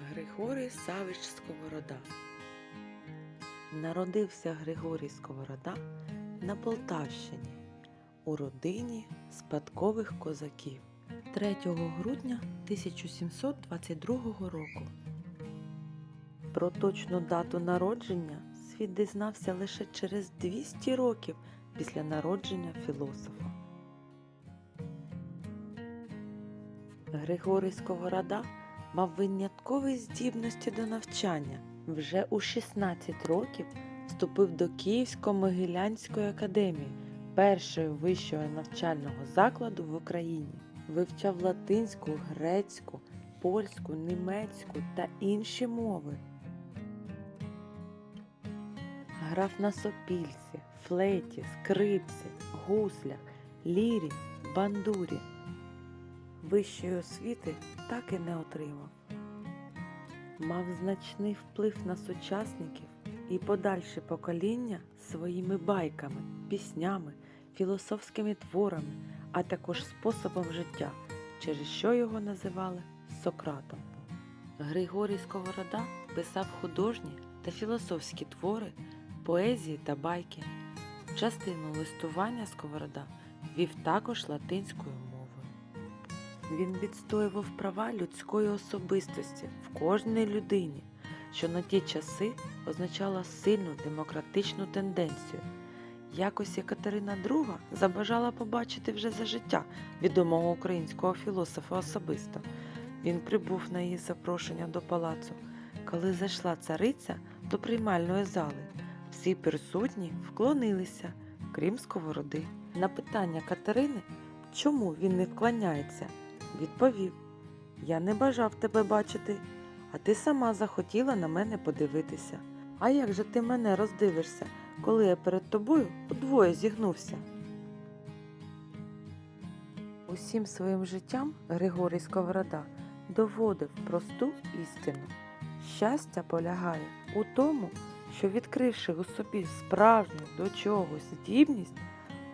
Григорій Савич Сковорода. Народився Григорій Сковорода на Полтавщині у родині спадкових козаків 3 грудня 1722 року. Про точну дату народження світ дізнався лише через 200 років після народження філософа. Григорій Сковорода мав виняткові здібності до навчання. Вже у 16 років вступив до Київсько-Могилянської академії, першої вищого навчального закладу в Україні. Вивчав латинську, грецьку, польську, німецьку та інші мови. Грав на сопільці, флейті, скрипці, гуслях, лірі, бандурі. Вищої освіти так і не отримав. Мав значний вплив на сучасників і подальші покоління своїми байками, піснями, філософськими творами, а також способом життя, через що його називали Сократом. Григорій Сковорода писав художні та філософські твори, поезії та байки. Частину листування Сковорода вів також латинською мовою. Він відстоював права людської особистості в кожній людині, що на ті часи означало сильну демократичну тенденцію. Якось Екатерина II забажала побачити вже за життя відомого українського філософа особисто. Він прибув на її запрошення до палацу. Коли зайшла цариця до приймальної зали, всі присутні вклонилися, крім сковороди. На питання Катерини, чому він не вклоняється, відповів: Я не бажав тебе бачити, а ти сама захотіла на мене подивитися. А як же ти мене роздивишся, коли я перед тобою удвоє зігнувся? Усім своїм життям Григорій Сковорода доводив просту істину. Щастя полягає у тому, що відкривши у собі справжню до чогось здібність,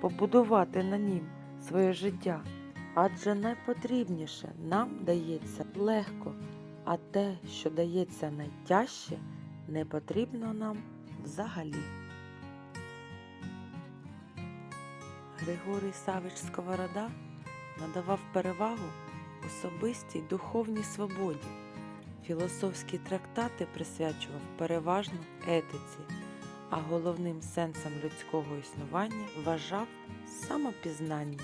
побудувати на нім своє життя. Адже найпотрібніше нам дається легко, а те, що дається найтяжче, не потрібно нам взагалі. Григорій Савич Сковорода надавав перевагу особистій духовній свободі. Філософські трактати присвячував переважно етиці, а головним сенсом людського існування вважав самопізнання.